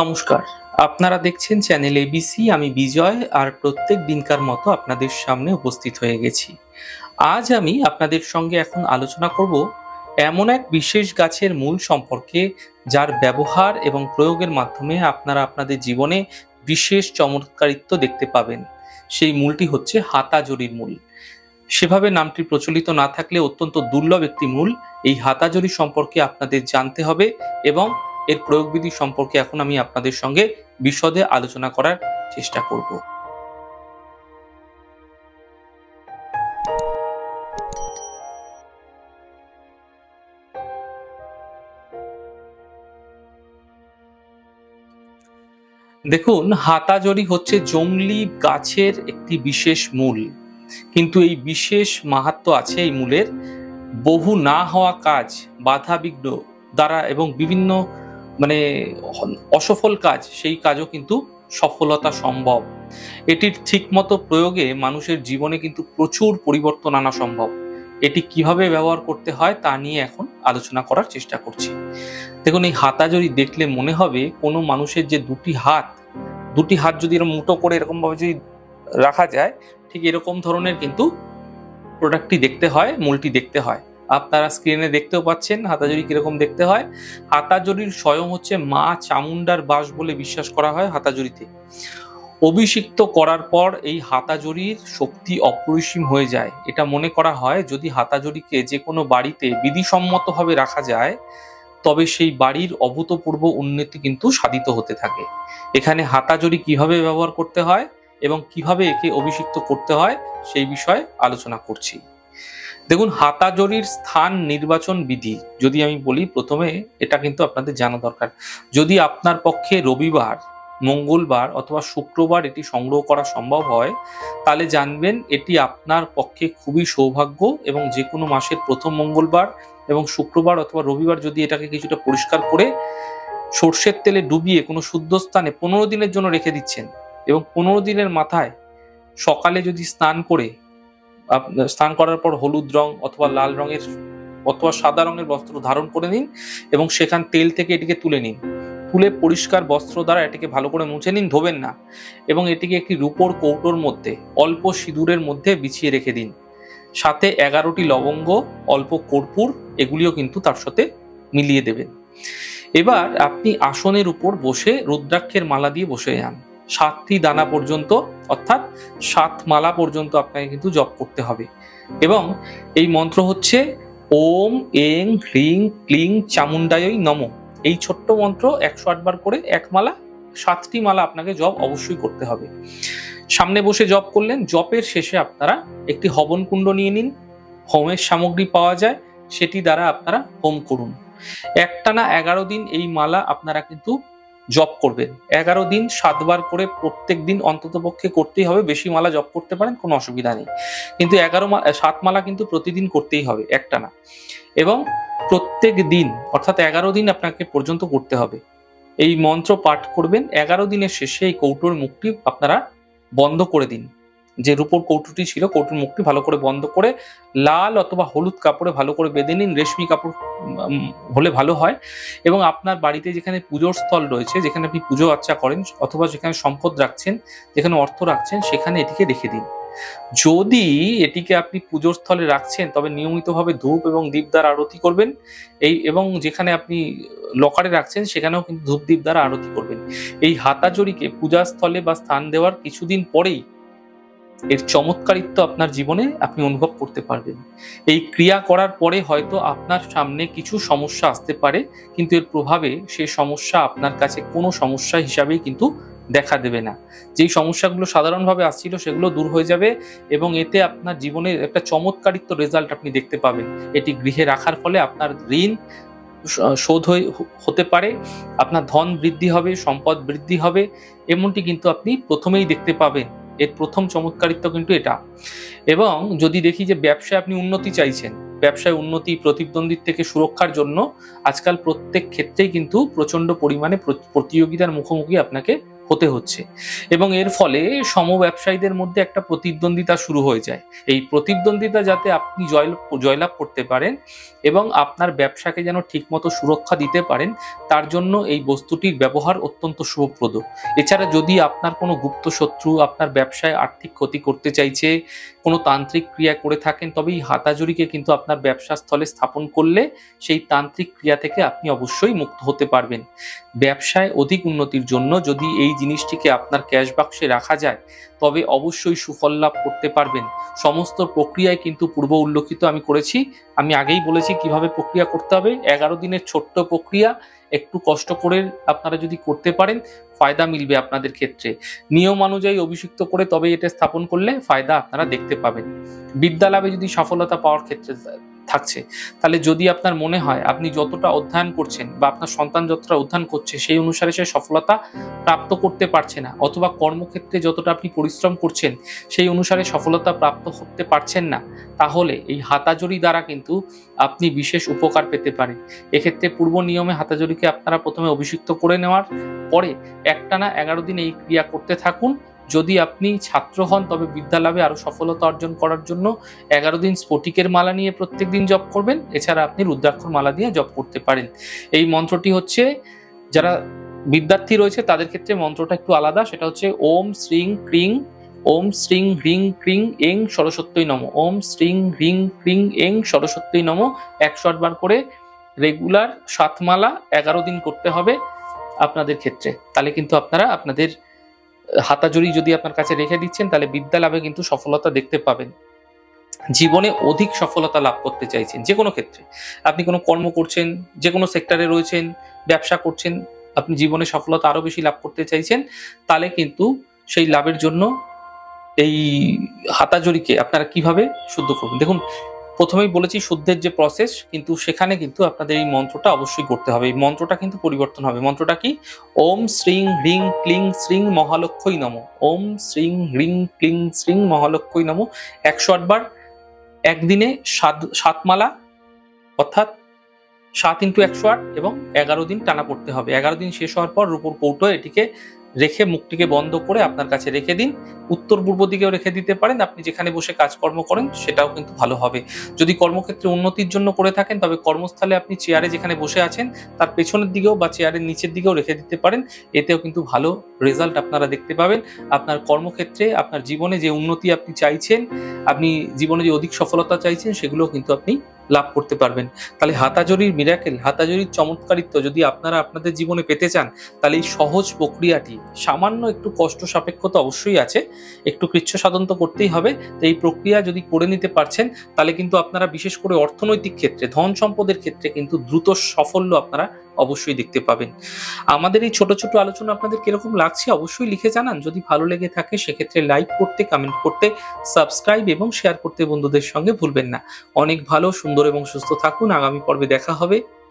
নমস্কার। আপনারা দেখছেন চ্যানেল এবিসি আমি বিজয়, আর প্রত্যেক দিনকার মতো আপনাদের সামনে উপস্থিত হয়ে গেছি। আজ আমি আপনাদের সঙ্গে এখন আলোচনা করব এমন এক বিশেষ গাছের মূল সম্পর্কে, যার ব্যবহার এবং প্রয়োগের মাধ্যমে আপনারা আপনাদের জীবনে বিশেষ চমৎকারিত্ব দেখতে পাবেন। সেই মূলটি হচ্ছে হাতাজরির মূল। সেভাবে নামটি প্রচলিত না থাকলে অত্যন্ত দুর্লভ একটি মূল। এই হাতাজরি সম্পর্কে আপনাদের জানতে হবে এবং এর প্রয়োগবিধি সম্পর্কে এখন আমি আপনাদের সঙ্গে বিশদে আলোচনা করার চেষ্টা করব। দেখুন হাতাজরি হচ্ছে জংলি গাছের একটি বিশেষ মূল। কিন্তু এই বিশেষ মাহাত্ম আছে এই মূলের। বহু না হওয়া কাজ, বাধা বিঘ্ন দ্বারা এবং বিভিন্ন মানে অসফল কাজ, সেই কাজও কিন্তু সফলতা সম্ভব। এটির ঠিকমতো প্রয়োগে মানুষের জীবনে কিন্তু প্রচুর পরিবর্তন আনা সম্ভব। এটি কীভাবে ব্যবহার করতে হয় তা নিয়ে এখন আলোচনা করার চেষ্টা করছি। দেখুন, এই হাতাজরি দেখলে মনে হবে, কোনো মানুষের যে দুটি হাত দুটি হাত যদি এরকম মুঠো করে এরকম ভাবে যদি রাখা যায়, ঠিক এরকম ধরনের কিন্তু প্রোডাক্টটি দেখতে হয়, মূলটি দেখতে হয়। আপনারা স্ক্রিনে দেখতেও পাচ্ছেন হাতাজরি কীরকম দেখতে হয়। হাতাজরির স্বয়ং হচ্ছে মা চামুন্ডার বাস বলে বিশ্বাস করা হয় হাতাজড়িতে। অভিষিক্ত করার পর এই হাতাজড়ির শক্তি অপরিসীম হয়ে যায়। এটা মনে করা হয় যদি হাতাজরিকে যে কোনো বাড়িতে বিধিসম্মতভাবে রাখা যায়, তবে সেই বাড়ির অভূতপূর্ব উন্নতি কিন্তু সাধিত হতে থাকে। এখানে হাতাজড়ি কীভাবে ব্যবহার করতে হয় এবং কীভাবে একে অভিষিক্ত করতে হয়, সেই বিষয়ে আলোচনা করছি। দেখুন, হাতাজরির স্থান নির্বাচন বিধি, যদি আমি বলি প্রথমে এটা কিন্তু আপনাদের জানা দরকার। যদি আপনার পক্ষে রবিবার, মঙ্গলবার অথবা শুক্রবার এটি সংগ্রহ করা সম্ভব হয়, তাহলে জানবেন এটি আপনার পক্ষে খুবই সৌভাগ্য এবং যে কোনো মাসের প্রথম মঙ্গলবার এবং শুক্রবার অথবা রবিবার যদি এটাকে কিছুটা পরিষ্কার করে সর্ষের তেলে ডুবিয়ে কোনো শুদ্ধ স্থানে পনেরো দিনের জন্য রেখে দিচ্ছেন এবং পনেরো দিনের মাথায় সকালে যদি স্নান করে স্নান করার পর হলুদ রং অথবা লাল রঙের অথবা সাদা রঙের বস্ত্র ধারণ করে নিন এবং সেখান তেল থেকে এটিকে তুলে নিন। তুলে পরিষ্কার বস্ত্র দ্বারা এটিকে ভালো করে মুছে নিন, ধোবেন না এবং এটিকে একটি রূপোর কৌটোর মধ্যে, অল্প সিঁদুরের মধ্যে বিছিয়ে রেখে দিন। সাথে এগারোটি লবঙ্গ, অল্প কর্পূর, এগুলিও কিন্তু তার সাথে মিলিয়ে দেবেন। এবার আপনি আসনের উপর বসে রুদ্রাক্ষের মালা দিয়ে বসে যান। সাতটি দানা পর্যন্ত, অর্থাৎ সাত মালা পর্যন্ত আপনাকে কিন্তু জপ করতে হবে। এবং এই মন্ত্র হচ্ছে, ওম, এং, হ্রিং, ক্লিং চামুন্ডায়ই নম। এই ছোট্ট মন্ত্র একশো আটবার করে এক মালা, সাতটি মালা আপনাকে জপ অবশ্যই করতে হবে। সামনে বসে জপ করলেন, জপের শেষে আপনারা একটি হবন কুণ্ড নিয়ে নিন। হোমের সামগ্রী পাওয়া যায়, সেটি দ্বারা আপনারা হোম করুন। একটানা এগারো দিন এই মালা আপনারা কিন্তু জপ করবেন এগারো দিন, সাতবার করে প্রত্যেক দিন অন্তত পক্ষে করতেই হবে। বেশি মালা জপ করতে পারেন, কোনো অসুবিধা নেই। কিন্তু এগারো সাত মালা কিন্তু প্রতিদিন করতেই হবে, একটা না। এবং প্রত্যেক দিন, অর্থাৎ এগারো দিন আপনাকে পর্যন্ত করতে হবে। এই মন্ত্র পাঠ করবেন। এগারো দিনের শেষে এই কৌটোর মুখটি আপনারা বন্ধ করে দিন। যে রূপোর কৌটোটি ছিল, কৌটোর মুখটি ভালো করে বন্ধ করে লাল অথবা হলুদ কাপড়ে ভালো করে বেঁধে নিন, রেশমি কাপড় হলে ভালো হয়। এবং আপনার বাড়িতে যেখানে পুজোর স্থল রয়েছে, যেখানে আপনি পুজো আর্চা করেন, অথবা যেখানে সম্পদ রাখছেন, যেখানে অর্থ রাখছেন, সেখানে এটিকে রেখে দিন। যদি এটিকে আপনি পুজোর স্থলে রাখছেন, তবে নিয়মিতভাবে ধূপ এবং দীপ দ্বারা আরতি করবেন। এই এবং যেখানে আপনি লকারে রাখছেন, সেখানেও কিন্তু ধূপ দীপ দ্বারা আরতি করবেন। এই হাতাজড়িকে পূজা স্থলে বা স্থান দেওয়ার কিছুদিন পরেই এর চমৎকারিত্ব আপনার জীবনে আপনি অনুভব করতে পারবেন। এই ক্রিয়া করার পরে হয়তো আপনার সামনে কিছু সমস্যা আসতে পারে, কিন্তু এর প্রভাবে সেই সমস্যা আপনার কাছে কোনো সমস্যা হিসাবেই কিন্তু দেখা দেবে না। যেই সমস্যাগুলো সাধারণভাবে আসছিল সেগুলো দূর হয়ে যাবে এবং এতে আপনার জীবনের একটা চমৎকারিত্ব রেজাল্ট আপনি দেখতে পাবেন। এটি গৃহে রাখার ফলে আপনার ঋণ শোধ হয়ে- হতে পারে, আপনার ধন বৃদ্ধি হবে, সম্পদ বৃদ্ধি হবে, এমনটি কিন্তু আপনি প্রথমেই দেখতে পাবেন। এর প্রথম চমৎকারিত্ব কিন্তু এটা। এবং যদি দেখি যে ব্যবসায় আপনি উন্নতি চাইছেন, ব্যবসায় উন্নতি, প্রতিদ্বন্দ্বীর থেকে সুরক্ষার জন্য আজকাল প্রত্যেক ক্ষেত্রেই কিন্তু প্রচণ্ড পরিমাণে প্রতিযোগিতার মুখোমুখি আপনাকে হতে হচ্ছে। এবং এর ফলে সম ব্যবসায়ীদের মধ্যে একটা প্রতিদ্বন্দ্বিতা শুরু হয়ে যায়। এই প্রতিদ্বন্দ্বিতা যাতে আপনি জয়, জয়লাভ করতে পারেন এবং আপনার ব্যবসাকে যেন ঠিকমতো সুরক্ষা দিতে পারেন, তার জন্য এই বস্তুটির ব্যবহার অত্যন্ত শুভপ্রদ। এছাড়া যদি আপনার কোনো গুপ্ত শত্রু আপনার ব্যবসায় আর্থিক ক্ষতি করতে চাইছে কোনো তান্ত্রিক ক্রিয়া করে থাকেন তবে এই হাতাজুরিকে কিন্তু আপনার ব্যবসা স্থলে স্থাপন করলে সেই তান্ত্রিক ক্রিয়া থেকে আপনি অবশ্যই মুক্ত হতে পারবেন। ব্যবসায় অধিক উন্নতির জন্য যদি এই জিনিসটিকে আপনার ক্যাশ বাক্সে রাখা যায়, তবে অবশ্যই সুফল লাভ করতে পারবেন। সমস্ত প্রক্রিয়ায় কিন্তু পূর্ব উল্লেখিত আমি করেছি। আমি আগেই বলেছি কীভাবে প্রক্রিয়া করতে হবে। এগারো দিনের ছোট্ট প্রক্রিয়া একটু কষ্ট করে আপনারা যদি করতে পারেন, ফায়দা মিলবে আপনাদের ক্ষেত্রে। নিয়ম অনুযায়ী অভিষিক্ত করে তবে এটা স্থাপন করলে ফায়দা আপনারা দেখতে পাবেন। বিদ্যালাভে যদি সফলতা পাওয়ার ক্ষেত্রে থাকছে। তাহলে যদি আপনার মনে হয় আপনি যতটা অধ্যয়ন করছেন বা আপনার সন্তান যতটা অধ্যয়ন করছে, সেই অনুসারে সে সফলতা প্রাপ্ত করতে পারছে না অথবা কর্মক্ষেত্রে যতটা আপনি পরিশ্রম করছেন, সেই অনুসারে সফলতা প্রাপ্ত করতে পারছেন না। তাহলে এই হাতাজড়ি দ্বারা কিন্তু আপনি বিশেষ উপকার পেতে পারেন। এক্ষেত্রে পূর্ব নিয়মে হাতাজড়িকে আপনারা প্রথমে অভিষিক্ত করে নেওয়ার পরে একটানা এগারো দিন এই ক্রিয়া করতে থাকুন। যদি আপনি ছাত্র হন, তবে বিদ্যালাভে আরও সফলতা অর্জন করার জন্য এগারো দিন স্ফটিকের মালা নিয়ে প্রত্যেক দিন জপ করবেন। এছাড়া আপনি রুদ্রাক্ষর মালা দিয়ে জপ করতে পারেন। এই মন্ত্রটি হচ্ছে, যারা বিদ্যার্থী রয়েছে, তাদের ক্ষেত্রে মন্ত্রটা একটু আলাদা। সেটা হচ্ছে, ওম শ্রীং ক্রিং, ওম শ্রীং হ্রিং ক্রিং এং সরস্বত্যই নম। ওম শ্রীং হ্রিং ক্রিং এং সরস্বত্যই নম। একশো আটবার করে রেগুলার সাতমালা এগারো দিন করতে হবে আপনাদের ক্ষেত্রে। তাহলে কিন্তু আপনারা আপনাদের হাতাজড়ি যদি আপনার কাছে রেখে দিচ্ছেন, তাহলে বিদ্যা লাভে কিন্তু সফলতা দেখতে পাবেন। জীবনে অধিক সফলতা লাভ করতে চাইছেন, যে কোনো ক্ষেত্রে। আপনি কোনো কর্ম করছেন, যে কোনো সেক্টরে রয়েছেন, ব্যবসা করছেন, আপনি জীবনে সফলতা আরও বেশি লাভ করতে চাইছেন, তাহলে কিন্তু সেই লাভের জন্য এই হাতাজড়িকে আপনারা কীভাবে শুদ্ধ করবেন? দেখুন প্রথমেই বলেছি শুদ্ধের যে প্রসেস কিন্তু সেখানে কিন্তু আপনাদের এই মন্ত্রটা অবশ্যই করতে হবে। এই মন্ত্রটা কিন্তু পরিবর্তন হবে। মন্ত্রটা কি? ওম শ্রীং হ্রিং ক্লিং শ্রীং মহালক্ষই নম। ওম শ্রীং হ্রিং ক্লিং শ্রীং মহালক্ষই নম। একশো আটবার একদিনে সাত সাতমালা অর্থাৎ সাত ইন্টু একশো আট এবং এগারো দিন টানা পড়তে হবে। এগারো দিন শেষ হওয়ার পর রূপোর কৌটো এটিকে রেখে মুখটিকে বন্ধ করে আপনার কাছে রেখে দিন। উত্তর পূর্ব দিকেও রেখে দিতে পারেন। আপনি যেখানে বসে কাজকর্ম করেন, সেটাও কিন্তু ভালো হবে। যদি কর্মক্ষেত্রে উন্নতির জন্য করে থাকেন, তবে কর্মস্থলে আপনি চেয়ারে যেখানে বসে আছেন, তার পেছনের দিকেও বা চেয়ারের নিচের দিকেও রেখে দিতে পারেন। এতেও কিন্তু ভালো রেজাল্ট আপনারা দেখতে পাবেন। আপনার কর্মক্ষেত্রে আপনার জীবনে যে উন্নতি আপনি চাইছেন, আপনি জীবনে যে অধিক সফলতা চাইছেন সেগুলো কিন্তু আপনি লাভ করতে পারবেন। তাহলে হাতাজরির মিরাকেল হাতাজরির চমৎকারিত্ব যদি আপনারা আপনাদের জীবনে পেতে চান, তাহলে এই সহজ প্রক্রিয়াটি, সামান্য একটু কষ্ট সাপেক্ষ তো অবশ্যই আছে, একটু কৃচ্ছ সাধন তো করতেই হবে, তো এই প্রক্রিয়া যদি করে নিতে পারছেন, তাহলে কিন্তু আপনারা বিশেষ করে অর্থনৈতিক ক্ষেত্রে, ধন সম্পদের ক্ষেত্রে কিন্তু দ্রুত সাফল্য আপনারা অবশ্যই দেখতে পাবেন। আমাদের এই ছোট ছোট আলোচনা আপনাদের কীরকম লাগছে অবশ্যই লিখে জানান। যদি ভালো লেগে থাকে সেক্ষেত্রে লাইক করতে কমেন্ট করতে সাবস্ক্রাইব এবং শেয়ার করতে বন্ধুদের সঙ্গে ভুলবেন না। অনেক ভালো, সুন্দর এবং সুস্থ থাকুন। আগামী পর্বে দেখা হবে।